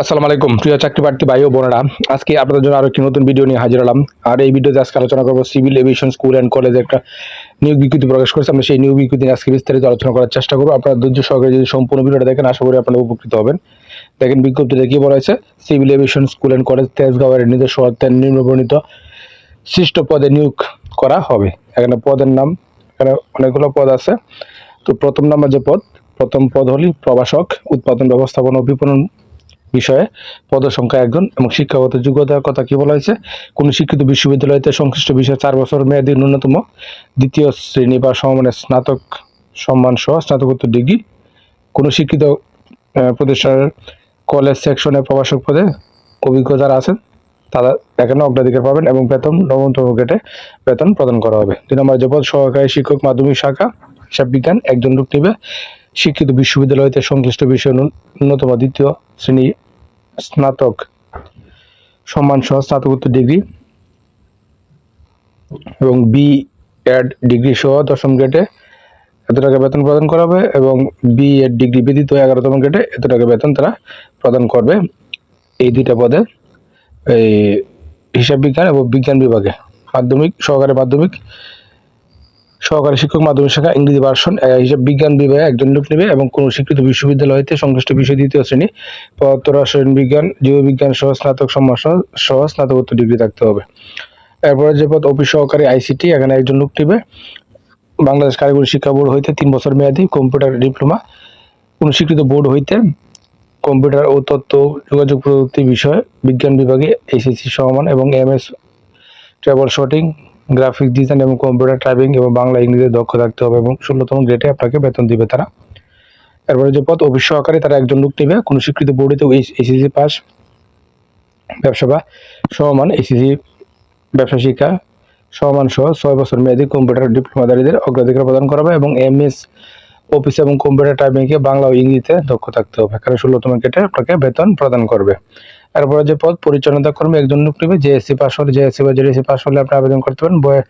আসসালামু আলাইকুম। প্রিয় চাকরি প্রার্থী ভাই ও বোনেরা, আজকে আপনাদের জন্য আরও একটি নতুন ভিডিও নিয়ে হাজির হলাম। আর এই ভিডিওতে আজকে আলোচনা করব সিভিল এভিয়েশন স্কুল অ্যান্ড কলেজে একটা নিয়োগ বিজ্ঞপ্তি প্রকাশ করেছে। আমরা সেই নিয়োগ বিজ্ঞপ্তি আজকে বিস্তারিত আলোচনা করার চেষ্টা করব। আপনারা ধৈর্য সহকারে যদি সম্পূর্ণ ভিডিওটা দেখেন, আশা করি আপনারা উপকৃত হবেন। দেখেন, বিজ্ঞপ্তিতে কি বলা হয়েছে? Civil aviation school and college তেজগাঁওয়ের নিজস্ব অর্থের নিম্নবর্ণিত সৃষ্ট পদে নিয়োগ করা হবে। এখানে পদের নাম, এখানে অনেকগুলো পদ আছে। তো প্রথম নাম্বার যে পদ, প্রথম পদ হলি প্রভাষক, উৎপাদন, ব্যবস্থাপনা ও বিপণন বিষয়ে পদের সংখ্যা একজন এবং শিক্ষাগত যোগ্যতার কথা কি বলা হয়েছে? কোন শিক্ষিত বিশ্ববিদ্যালয়তে সংশ্লিষ্ট বিষয়ে চার বছর মেয়াদী ন্যূনতম দ্বিতীয় শ্রেণি বা সমমানের স্নাতক সম্মান সহ স্নাতকোত্তর ডিগ্রি। কোনো শিক্ষিত প্রতিষ্ঠানের কলেজ সেকশনে প্রভাষক পদে অভিজ্ঞতা যারা আছেন, তারা এখানে অগ্রাধিকার পাবেন এবং বেতন নবমতম গেটে বেতন প্রদান করা হবে। দুই নম্বর যে পদ সহকারী শিক্ষক মাধ্যমিক শাখা, হিসাব বিজ্ঞান একজন লোক নেবে। শিক্ষিত বিশ্ববিদ্যালয়তে সংশ্লিষ্ট বিষয়ে ন্যূন- ন্যূনতম দ্বিতীয় শ্রেণি স্নাতক সম্মান সহ স্নাতকোত্তর ডিগ্রি এবং বি এড ডিগ্রি সহ দশম গ্রেডে এত টাকা বেতন প্রদান করা হবে এবং বি এড ডিগ্রি ব্যতীত এগারোতম গ্রেডে এত টাকা বেতন তারা প্রদান করবে। এই দুইটা পদে এই হিসাব বিজ্ঞান এবং বিজ্ঞান বিভাগে। মাধ্যমিক, সহকারে মাধ্যমিক সহকারী শিক্ষক মাধ্যমিক শাখা ইংরেজি ভার্সন হিসাব বিজ্ঞান বিভাগে একজন লোক নেবে এবং কোনো স্বীকৃত হইতে সংশ্লিষ্ট বিষয় দ্বিতীয় শ্রেণি, পদার্থ, রসায়ন বিজ্ঞান, জীববিজ্ঞান সহ স্নাতক সম্মান সহ স্নাতকোত্তর ডিগ্রি থাকতে হবে। এরপরে যে পদ অফিস সহকারী আইসিটি, এখানে একজন লোক নেবে। বাংলাদেশ কারিগরি শিক্ষা বোর্ড হইতে তিন বছর মেয়াদি কম্পিউটার ডিপ্লোমা। কোনো স্বীকৃত বোর্ড হইতে কম্পিউটার ও তথ্য যোগাযোগ প্রযুক্তি বিষয়ে বিজ্ঞান বিভাগে এইচএসসি সমান এবং MS troubleshooting graphic design এবং কম্পিউটার টাইপিং এবং বাংলা, ইংরেজিতে দক্ষ থাকতে হবে এবং ষোলোতম গ্রেডে আপনাকে বেতন দিবে তারা। এরপরে যে পদ অফিস সহকারী, তারা একজন লোক নেবে। কোনো স্বীকৃত বোর্ডেতে এইচএসসি পাস ব্যবসা বা সমমান এইচএসসি ব্যবসা শিক্ষা। সমান সহ ছয় বছর মেয়াদী কম্পিউটার ডিপ্লোমাধারীদের অগ্রাধিকার প্রদান করা হবে এবং এমএস অফিস এবং কম্পিউটার টাইপিংয়ে বাংলা ও ইংরেজিতে দক্ষ থাকতে হবে। কারণ ষোলোতম কেটে আপনাকে বেতন প্রদান করবে। এরপরে যে পদ পরিচালনা কর্মী একজন লোক নেবে জেএসসি পাস হলে জেএসসি বা জেডিসি পাস হলে আপনি আবেদন করতে পারেন। বয়ে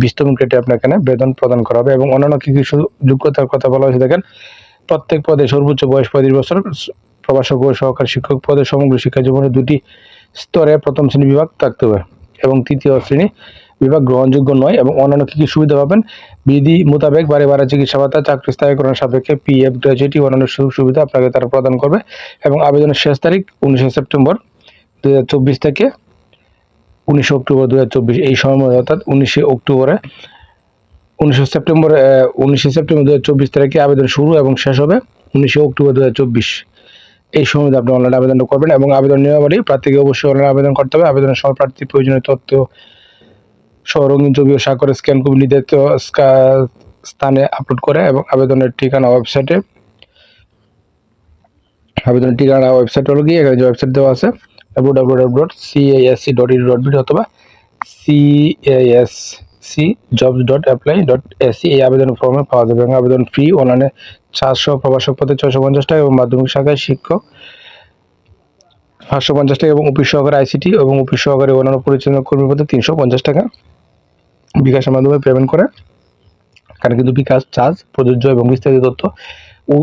বিস্তম কেটে আপনাকে বেতন প্রদান করা হবে এবং অন্যান্য কি কিছু যোগ্যতার কথা বলা হয়েছে দেখেন, প্রত্যেক পদে সর্বোচ্চ বয়স পঁয়ত্রিশ বছর প্রবাসক ও সহকারী শিক্ষক পদে সমগ্র শিক্ষা জীবনে দুটি স্তরে প্রথম শ্রেণি বিভাগ থাকতে হবে এবং তৃতীয় শ্রেণি বিভাগ গ্রহণযোগ্য নয় এবং অন্যান্য কি কি সুবিধা পাবেন? বিধি মোতাবেক বারে বারে চিকিৎসা ভাতা, চাকরি স্থায়ীকরণ সাপেক্ষে পিএফ গ্র্যাচুইটি অন্যান্য সুযোগ সুবিধা আপনাকে তারা প্রদান করবে এবং আবেদনের শেষ তারিখ উনিশে সেপ্টেম্বর দুই হাজার চব্বিশ থেকে উনিশে অক্টোবর দু হাজার চব্বিশ। এই সময় অর্থাৎ উনিশে অক্টোবরে, উনিশে সেপ্টেম্বর উনিশে সেপ্টেম্বর দুই হাজার চব্বিশ তারিখে আবেদন শুরু এবং শেষ হবে উনিশে অক্টোবর দু হাজার চব্বিশ। এই সময় আপনি অনলাইন আবেদনটা করবেন এবং আবেদন নিয়মাবলী প্রার্থীকে অবশ্যই অনলাইন আবেদন করতে হবে। আবেদনের সময় প্রার্থীর প্রয়োজনীয় তথ্য সহ রঙিন ছবি ও স্বাক্ষরে স্ক্যান করে নির্ধারিত স্থানে আপলোড করে এবং আবেদনের ঠিকানা ওয়েবসাইটে আবেদনের ঠিকানা ওয়েবসাইট হলো গিয়ে এখানে যে ওয়েবসাইট দেওয়া আছে W W W dot CASC dot ED dot BD অথবা CASC jobs dot apply dot AC এই আবেদন ফর্মে পাওয়া যাবে এবং আবেদন ফি অনলাইনে চারশো প্রবাসক পদে ছয়শো, পঞ্চাশ টাকা এবং মাধ্যমিক শাখায় শিক্ষক পাঁচশো, পঞ্চাশ টাকা এবং অফিস সহকারে আইসিটি এবং অফিস সহকারে অন্যান্য পরিচালনা কর্মী পদে তিনশো পঞ্চাশ টাকা। বিকাশের মাধ্যমে পেমেন্ট করে। এখানে কিন্তু বিকাশ চার্জ প্রযোজ্য এবং বিস্তারিত তথ্য ও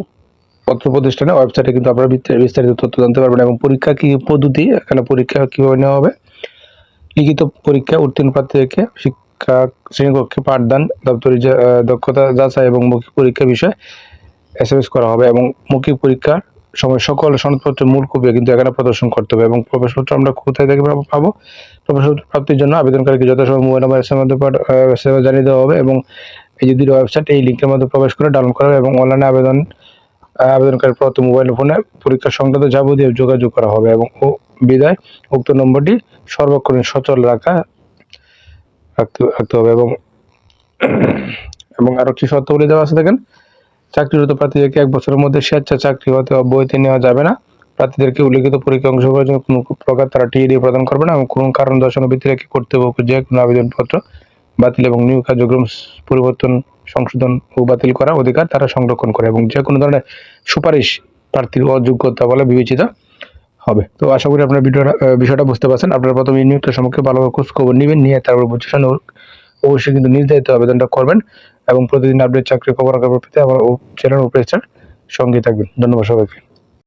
পত্র প্রতিষ্ঠানের ওয়েবসাইটে কিন্তু আপনারা বিস্তারিত বিস্তারিত তথ্য জানতে পারবেন এবং পরীক্ষা কী পদ্ধতি, এখানে পরীক্ষা কীভাবে নেওয়া হবে, লিখিত পরীক্ষা উত্তীর্ণ প্রার্থীদেরকে, শিক্ষা শ্রেণীকক্ষে পাঠদান দপ্তরি দক্ষতা যাচাই এবং মৌখিক পরীক্ষা বিষয়ে এস করা হবে এবং মৌখিক পরীক্ষার সময় সকল সনদপত্রের মূল কপি কিন্তু এখানে প্রদর্শন করতে হবে এবং প্রবেশপত্র আমরা কোথায় থেকে পাবো- প্রবেশপত্র প্রাপ্তির জন্য আবেদনকারীকে যথাসময় মোবাইল নাম্বার মধ্যে এ জানিয়ে দেওয়া হবে এবং এই যে দুটো ওয়েবসাইট এই লিঙ্কের মধ্যে প্রবেশ করে ডাউনলোড করা হবে এবং অনলাইনে আবেদন আবেদনকারী প্রত মোবাইল ফোনে পরীক্ষা সংক্রান্ত যাবতীয় যোগাযোগ করা হবে এবং ও বিদায়, উক্ত নম্বরটি সর্বক্ষণ সচল রাখা, রাখতে রাখতে হবে এবং এবং আরও কি শর্তাবলী দেওয়া আছে দেখেন? চাকরিরত প্রার্থীদেরকে এক বছরের মধ্যে স্বেচ্ছা চাকরি হতে অব্যাহতি নেওয়া যাবে না। প্রার্থীদেরকে উল্লেখিত পরীক্ষা অংশগ্রহণের জন্য কোনো প্রকার তারা টিএডি প্রদান করবে না এবং কোনো কারণ দর্শানোর ভিত্তিতে কর্তৃপক্ষ যে কোনো আবেদনপত্র বাতিল এবং নিয়োগ কার্যক্রম পরিবর্তন, সংশোধন ও বাতিল করার অধিকার তারা সংরক্ষণ করে এবং যে কোনো ধরনের সুপারিশ প্রার্থীর অযোগ্যতা বলে বিবেচিত হবে। তো আশা করি আপনার ভিডিওটা বিষয়টা বুঝতে পারছেন। আপনারা প্রথমে এই নিয়োগটা সম্পর্কে ভালোভাবে খোঁজ খবর নেবেন, নিয়ে তারপর বুঝেছেন অবশ্যই কিন্তু নির্ধারিত আবেদনটা করবেন। এবং প্রতিদিন আপডেট চাকরি খবর পেতে আমার চ্যানেল উপরে সঙ্গে থাকবেন। ধন্যবাদ সবাইকে।